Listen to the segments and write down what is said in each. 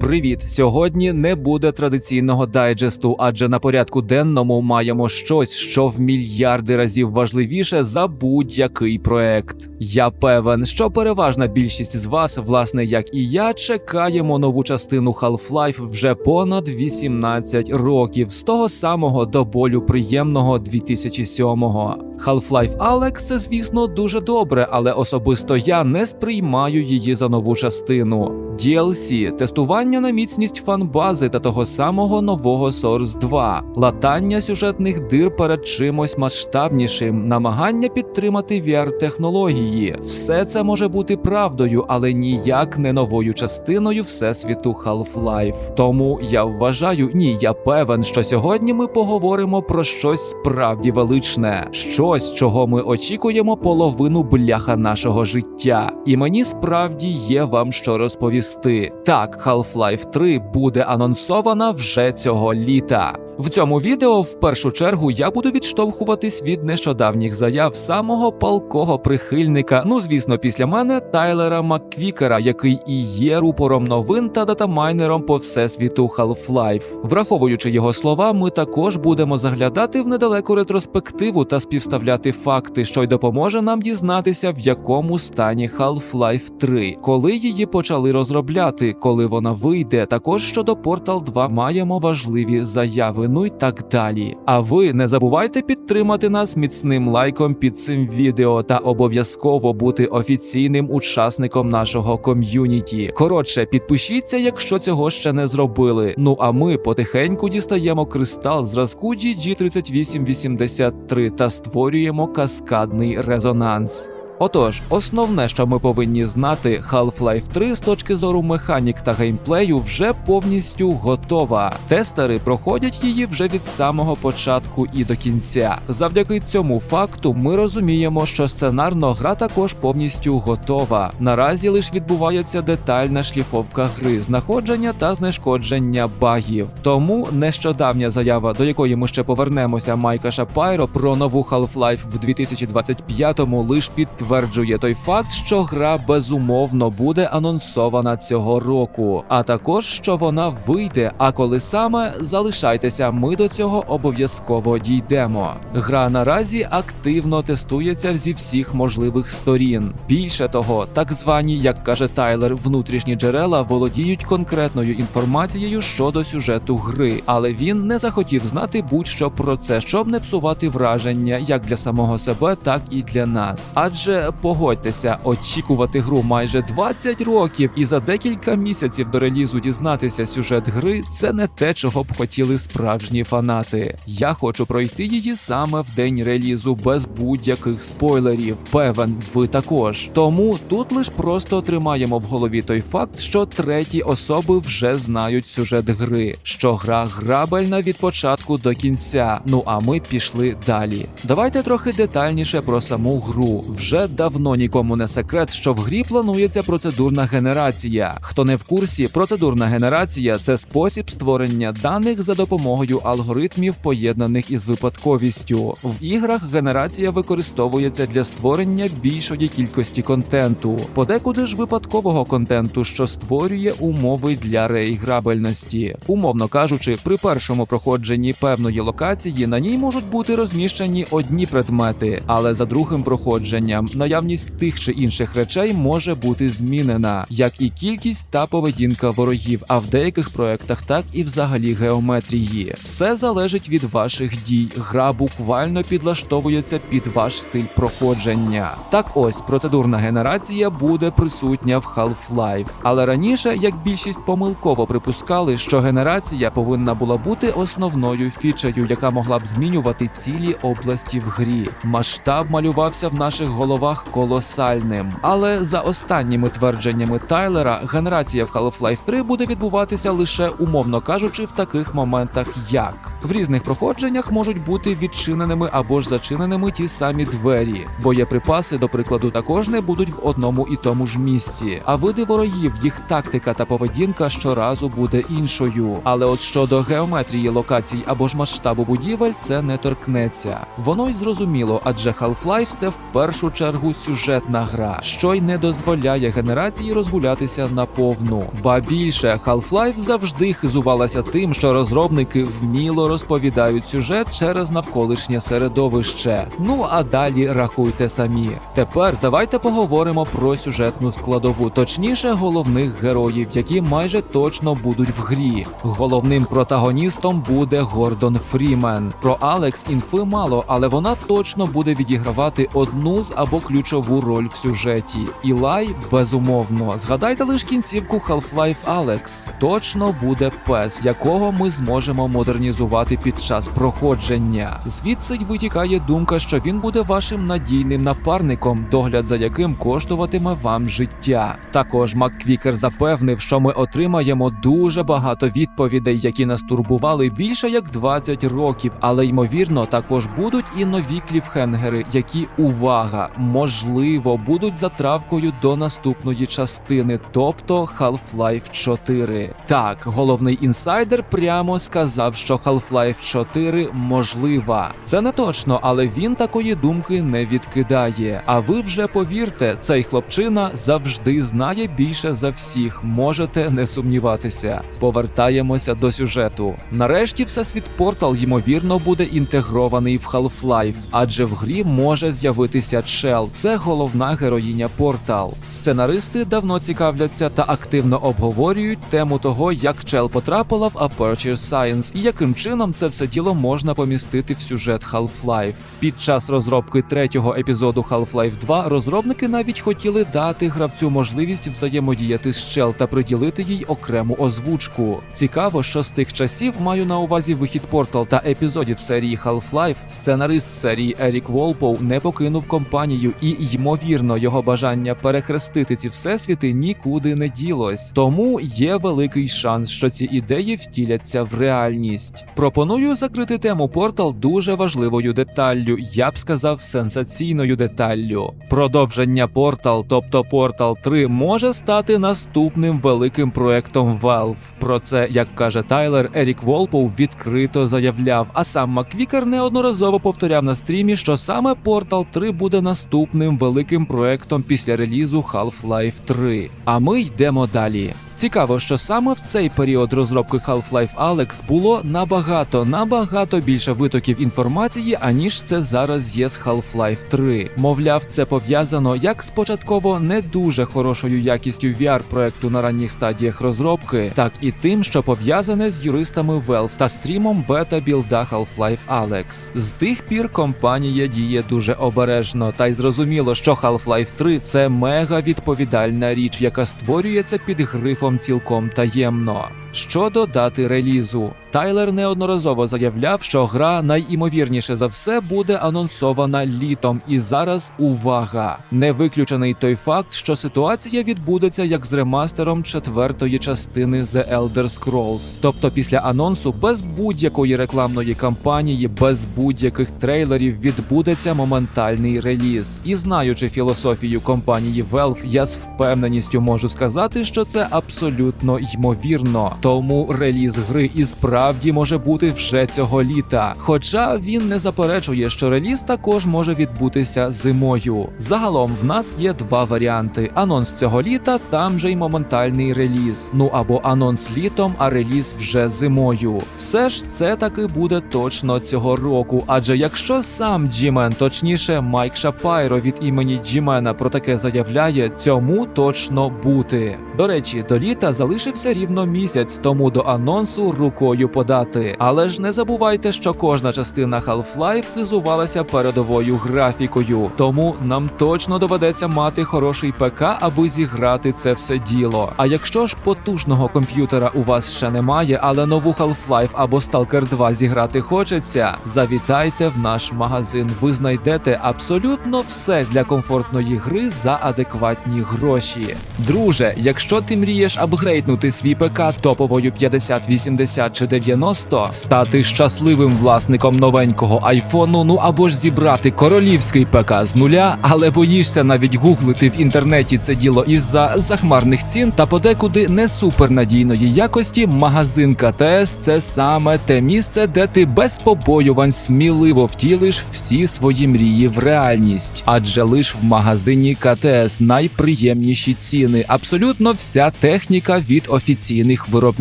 Привіт! Сьогодні не буде традиційного дайджесту, адже на порядку денному маємо щось, що в мільярди разів важливіше за будь-який проект. Я певен, що переважна більшість з вас, власне, як і я, чекаємо нову частину Half-Life вже понад 18 років, з того самого до болю приємного 2007-го. Half-Life Alex це, звісно, дуже добре, але особисто я не сприймаю її за нову частину. DLC – тестування на міцність фанбази та того самого нового Source 2, латання сюжетних дир перед чимось масштабнішим, намагання підтримати VR-технології. Все це може бути правдою, але ніяк не новою частиною всесвіту Half-Life. Тому я вважаю, ні, я певен, що сьогодні ми поговоримо про щось справді величне, щось, чого ми очікуємо половину бляха нашого життя. І мені справді є вам що розповісти. Так, Half-Life 3 буде анонсована вже цього літа. В цьому відео в першу чергу я буду відштовхуватись від нещодавніх заяв самого палкого прихильника, ну звісно, після мене Тайлера Макквікера, який і є рупором новин та датамайнером по всесвіту Half-Life. Враховуючи його слова, ми також будемо заглядати в недалеку ретроспективу та співставляти факти, що й допоможе нам дізнатися, в якому стані Half-Life 3, коли її почали розробляти, коли вона вийде. Також щодо Portal 2 маємо важливі заяви ну й так далі. А ви не забувайте підтримати нас міцним лайком під цим відео та обов'язково бути офіційним учасником нашого ком'юніті. Коротше, підпишіться, якщо цього ще не зробили. Ну а ми потихеньку дістаємо кристал зразку GG3883 та створюємо каскадний резонанс. Отож, основне, що ми повинні знати, Half-Life 3 з точки зору механік та геймплею вже повністю готова. Тестери проходять її вже від самого початку і до кінця. Завдяки цьому факту ми розуміємо, що сценарно гра також повністю готова. Наразі лише відбувається детальна шліфовка гри, знаходження та знешкодження багів. Тому нещодавня заява, до якої ми ще повернемося, Майка Шапайро про нову Half-Life в 2025-му лише підтверджує той факт, що гра безумовно буде анонсована цього року, а також що вона вийде. А коли саме залишайтеся, ми до цього обов'язково дійдемо. Гра наразі активно тестується зі всіх можливих сторін. Більше того, так звані, як каже Тайлер, внутрішні джерела володіють конкретною інформацією щодо сюжету гри, але він не захотів знати будь-що про це, щоб не псувати враження як для самого себе, так і для нас. Адже погодьтеся, очікувати гру майже 20 років і за декілька місяців до релізу дізнатися сюжет гри це не те, чого б хотіли справжні фанати. Я хочу пройти її саме в день релізу без будь-яких спойлерів. Певен, ви також. Тому тут лиш просто тримаємо в голові той факт, що треті особи вже знають сюжет гри, що гра грабельна від початку до кінця. Ну а ми пішли далі. Давайте трохи детальніше про саму гру. Вже давно нікому не секрет, що в грі планується процедурна генерація. Хто не в курсі, процедурна генерація це спосіб створення даних за допомогою алгоритмів, поєднаних із випадковістю. В іграх генерація використовується для створення більшої кількості контенту, подекуди ж випадкового контенту, що створює умови для реіграбельності. Умовно кажучи, при першому проходженні певної локації на ній можуть бути розміщені одні предмети, але за другим проходженням наявність тих чи інших речей може бути змінена, як і кількість та поведінка ворогів, а в деяких проектах так і взагалі геометрії. Все залежить від ваших дій. Гра буквально підлаштовується під ваш стиль проходження. Так ось процедурна генерація буде присутня в Half-Life. Але раніше, як більшість помилково припускали, що генерація повинна була бути основною фічею, яка могла б змінювати цілі області в грі. Масштаб малювався в наших головах колосальним. Але за останніми твердженнями Тайлера, генерація в Half-Life 3 буде відбуватися лише умовно кажучи в таких моментах, як В різних проходженнях можуть бути відчиненими або ж зачиненими ті самі двері. Боєприпаси, до прикладу, також не будуть в одному і тому ж місці. А види ворогів, їх тактика та поведінка щоразу буде іншою. Але от щодо геометрії локацій або ж масштабу будівель, це не торкнеться. Воно й зрозуміло, адже Half-Life це в першу чергу сюжетна гра, що й не дозволяє генерації розгулятися наповну. Ба більше Half-Life завжди хизувалася тим, що розробники вміло розповідають сюжет через навколишнє середовище. Ну а далі рахуйте самі. Тепер давайте поговоримо про сюжетну складову, точніше, головних героїв, які майже точно будуть в грі. Головним протагоністом буде Гордон Фрімен. Про Алекс інфи мало, але вона точно буде відігравати одну з або ключову роль в сюжеті. Ілай безумовно. Згадайте лише кінцівку Half-Life Alex. Точно буде пес, якого ми зможемо модернізувати під час проходження. Звідси витікає думка, що він буде вашим надійним напарником, догляд за яким коштуватиме вам життя. Також МакКвікер запевнив, що ми отримаємо дуже багато відповідей, які нас турбували більше як 20 років, але ймовірно, також будуть і нові кліфхенгери, які увага, можливо, будуть затравкою до наступної частини, тобто Half-Life 4. Так, головний інсайдер прямо сказав, що Half-Life 4 можлива. Це не точно, але він такої думки не відкидає. А ви вже повірте, цей хлопчина завжди знає більше за всіх. Можете не сумніватися. Повертаємося до сюжету. Нарешті всесвіт Портал ймовірно буде інтегрований в Half-Life, адже в грі може з'явитися Чел. Це головна героїня Портал. Сценаристи давно цікавляться та активно обговорюють тему того, як Чел потрапила в Aperture Science і яким чином це все діло можна помістити в сюжет Half-Life. Під час розробки третього епізоду Half-Life 2 розробники навіть хотіли дати гравцю можливість взаємодіяти з Чел та приділити їй окрему озвучку. Цікаво, що з тих часів маю на увазі вихід Портал та епізодів серії Half-Life, сценарист серії Ерік Волпоу не покинув компанію, і ймовірно його бажання перехрестити ці всесвіти нікуди не ділось. Тому є великий шанс, що ці ідеї втіляться в реальність. Пропоную закрити тему Портал дуже важливою деталлю, я б сказав, сенсаційною деталлю. Продовження Портал, тобто Портал 3, може стати наступним великим проектом Valve. Про це, як каже Тайлер, Ерік Волпов відкрито заявляв. А сам Маквікер неодноразово повторяв на стрімі, що саме Portal 3 буде наступним великим проектом після релізу Half-Life 3. А ми йдемо далі. Цікаво, що саме в цей період розробки Half-Life Alyx було набагато набагато більше витоків інформації, аніж це зараз є з Half-Life 3. Мовляв, це пов'язано як з початково не дуже хорошою якістю VR-проекту на ранніх стадіях розробки, так і тим, що пов'язане з юристами Valve та стрімом бета-білда Half-Life Alyx. З тих пір компанія діє дуже обережно, та й зрозуміло, що Half-Life 3 це мега відповідальна річ, яка створюється під грифом цілком таємно. Щодо дати релізу, Тайлер неодноразово заявляв, що гра найімовірніше за все буде анонсована літом. І зараз увага! Не виключений той факт, що ситуація відбудеться як з ремастером четвертої частини The Elder Scrolls. Тобто після анонсу без будь-якої рекламної кампанії, без будь-яких трейлерів відбудеться моментальний реліз. І знаючи філософію компанії Valve, я з впевненістю можу сказати, що це абсолютно ймовірно. Тому реліз гри і справді може бути вже цього літа. Хоча він не заперечує, що реліз також може відбутися зимою. Загалом в нас є два варіанти: анонс цього літа, там же й моментальний реліз. Ну або анонс літом, а реліз вже зимою. Все ж це таки буде точно цього року. Адже якщо сам Джімен, точніше Майк Шапайро від імені Джімена про таке заявляє, цьому точно бути. До речі, до літа залишився рівно місяць, тому до анонсу рукою подати. Але ж не забувайте, що кожна частина Half-Life хизувалася передовою графікою, тому нам точно доведеться мати хороший ПК, аби зіграти це все діло. А якщо ж потужного комп'ютера у вас ще немає, але нову Half-Life або Stalker 2 зіграти хочеться, завітайте в наш магазин. Ви знайдете абсолютно все для комфортної гри за адекватні гроші. Друже, якщо ти мрієш апгрейднути свій ПК, то топовою 50, 80 чи 90, стати щасливим власником новенького айфону, ну або ж зібрати королівський ПК з нуля, але боїшся навіть гуглити в інтернеті це діло із-за захмарних цін та подекуди не супернадійної якості. Магазин КТС це саме те місце, де ти без побоювань сміливо втілиш всі свої мрії в реальність. Адже лиш в магазині КТС найприємніші ціни, абсолютно вся техніка від офіційних виробників.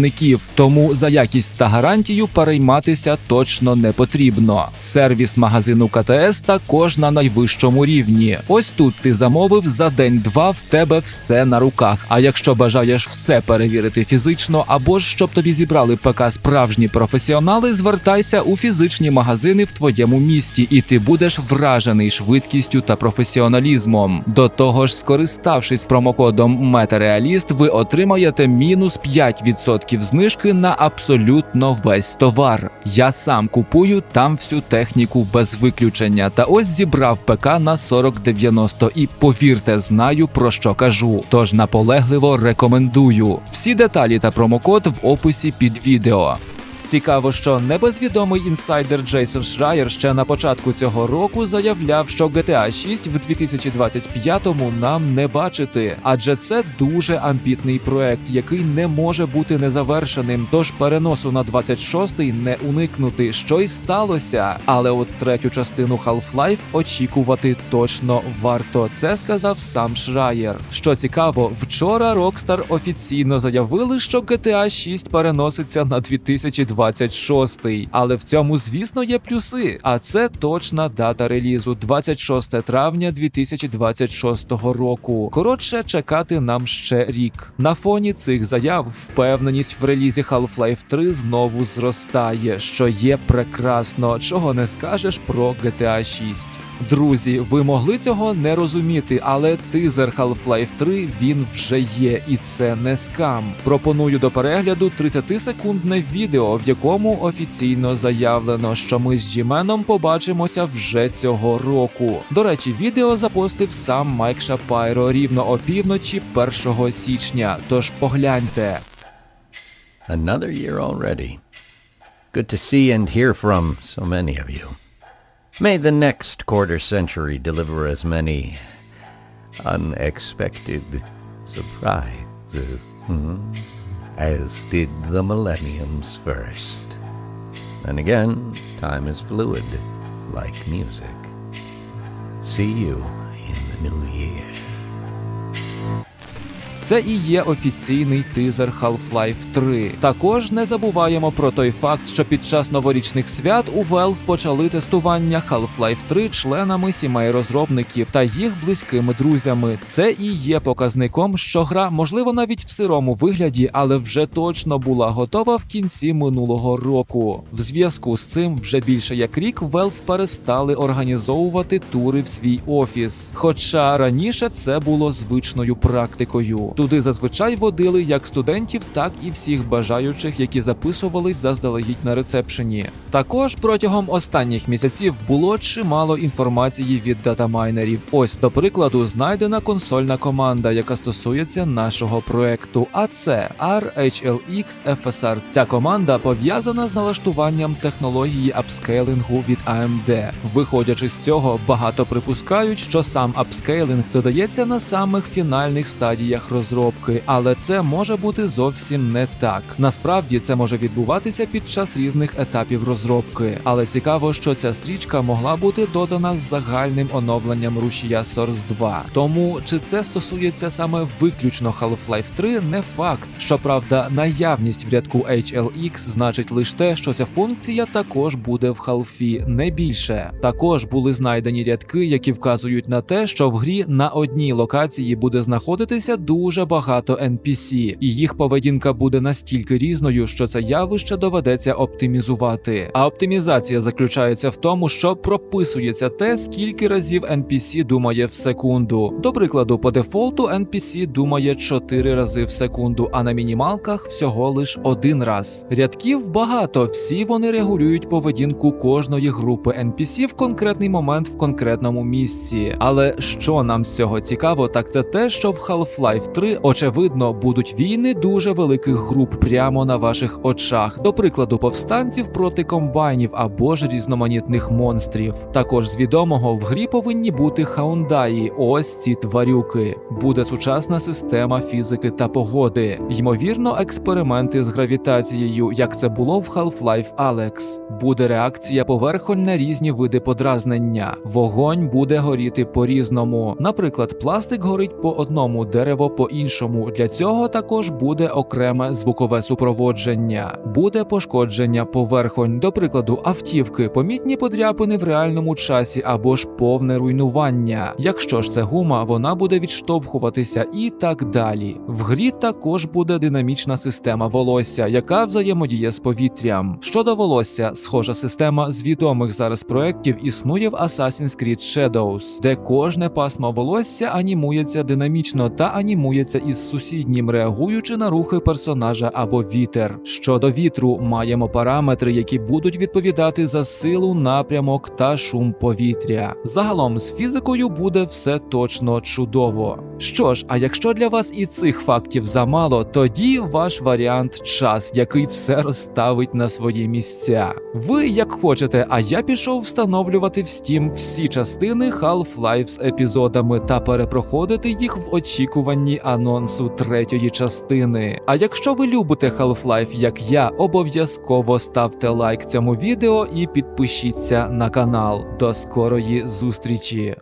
Тому за якість та гарантію перейматися точно не потрібно. Сервіс магазину КТС також на найвищому рівні. Ось тут ти замовив за день-два в тебе все на руках. А якщо бажаєш все перевірити фізично, або ж щоб тобі зібрали ПК справжні професіонали, звертайся у фізичні магазини в твоєму місті, і ти будеш вражений швидкістю та професіоналізмом. До того ж, скориставшись промокодом Метареаліст, ви отримаєте мінус 5% знижки на абсолютно весь товар. Я сам купую там всю техніку без виключення. Та ось зібрав ПК на 4090 і повірте, знаю про що кажу. Тож наполегливо рекомендую. Всі деталі та промокод в описі під відео. Цікаво, що небезвідомий інсайдер Джейсон Шрайер ще на початку цього року заявляв, що GTA 6 в 2025-му нам не бачити, адже це дуже амбітний проект, який не може бути незавершеним. Тож переносу на 26-й не уникнути, що й сталося. Але от третю частину Half-Life очікувати точно варто. Це сказав сам Шрайер. Що цікаво, вчора Rockstar офіційно заявили, що GTA 6 переноситься на 2026, але в цьому, звісно, є плюси. А це точна дата релізу 26 травня 2026 року. Коротше, чекати нам ще рік. На фоні цих заяв впевненість в релізі Half-Life 3 знову зростає, що є прекрасно, чого не скажеш про GTA 6. Друзі, ви могли цього не розуміти, але тизер Half-Life 3 він вже є, і це не скам. Пропоную до перегляду 30-секундне відео, в якому офіційно заявлено, що ми з Джіменом побачимося вже цього року. До речі, відео запостив сам Майк Шапайро рівно опівночі 1 січня. Тож погляньте. Another year already. Good to see and hear from so many of you. May the next quarter century deliver as many unexpected surprises hmm, as did the millenniums first. And again, time is fluid, like music. See you in the new year. Це і є офіційний тизер Half-Life 3. Також не забуваємо про той факт, що під час новорічних свят у Valve почали тестування Half-Life 3 членами сімей розробників та їх близькими друзями. Це і є показником, що гра, можливо, навіть в сирому вигляді, але вже точно була готова в кінці минулого року. В зв'язку з цим вже більше як рік Valve перестали організовувати тури в свій офіс. Хоча раніше це було звичною практикою. Туди зазвичай водили як студентів, так і всіх бажаючих, які записувались заздалегідь на рецепшені. Також протягом останніх місяців було чимало інформації від датамайнерів. Ось, до прикладу, знайдена консольна команда, яка стосується нашого проекту. А це RHLX FSR. Ця команда пов'язана з налаштуванням технології апскейлингу від AMD. Виходячи з цього, багато припускають, що сам апскейлинг додається на самих фінальних стадіях розробки, але це може бути зовсім не так. Насправді це може відбуватися під час різних етапів розробки. Але цікаво, що ця стрічка могла бути додана з загальним оновленням рушія Source 2. Тому чи це стосується саме виключно Half-Life 3, не факт. Щоправда, наявність в рядку HLX значить лише те, що ця функція також буде в Half, не більше. Також були знайдені рядки, які вказують на те, що в грі на одній локації буде знаходитися дуже багато NPC, і їх поведінка буде настільки різною, що це явище доведеться оптимізувати. А оптимізація заключається в тому, що прописується те, скільки разів NPC думає в секунду. До прикладу, по дефолту NPC думає 4 рази в секунду, а на мінімалках всього лиш один раз. Рядків багато, всі вони регулюють поведінку кожної групи NPC в конкретний момент в конкретному місці. Але що нам з цього цікаво, так це те, що в Half-Life 3 3 очевидно будуть війни дуже великих груп прямо на ваших очах, до прикладу, повстанців проти комбайнів або ж різноманітних монстрів. Також з відомого в грі повинні бути хаундаї. Ось ці тварюки. Буде сучасна система фізики та погоди. Ймовірно, експерименти з гравітацією, як це було в Half-Life Alyx. Буде реакція поверхонь на різні види подразнення. Вогонь буде горіти по-різному. Наприклад, пластик горить по одному, дерево по іншому. Для цього також буде окреме звукове супроводження. Буде пошкодження поверхонь, до прикладу, автівки, помітні подряпини в реальному часі або ж повне руйнування. Якщо ж це гума, вона буде відштовхуватися і так далі. В грі також буде динамічна система волосся, яка взаємодіє з повітрям. Щодо волосся, схожа система з відомих зараз проєктів існує в Assassin's Creed Shadows, де кожне пасмо волосся анімується динамічно та анімується із сусіднім, реагуючи на рухи персонажа або вітер. Щодо вітру, маємо параметри, які будуть відповідати за силу, напрямок та шум повітря. Загалом з фізикою буде все точно чудово. Що ж, а якщо для вас і цих фактів замало, тоді ваш варіант час, який все розставить на свої місця. Ви як хочете, а я пішов встановлювати в Steam всі частини Half-Life з епізодами та перепроходити їх в очікуванні анонсу третьої частини. А якщо ви любите Half-Life, як я, обов'язково ставте лайк цьому відео і підпишіться на канал. До скорої зустрічі!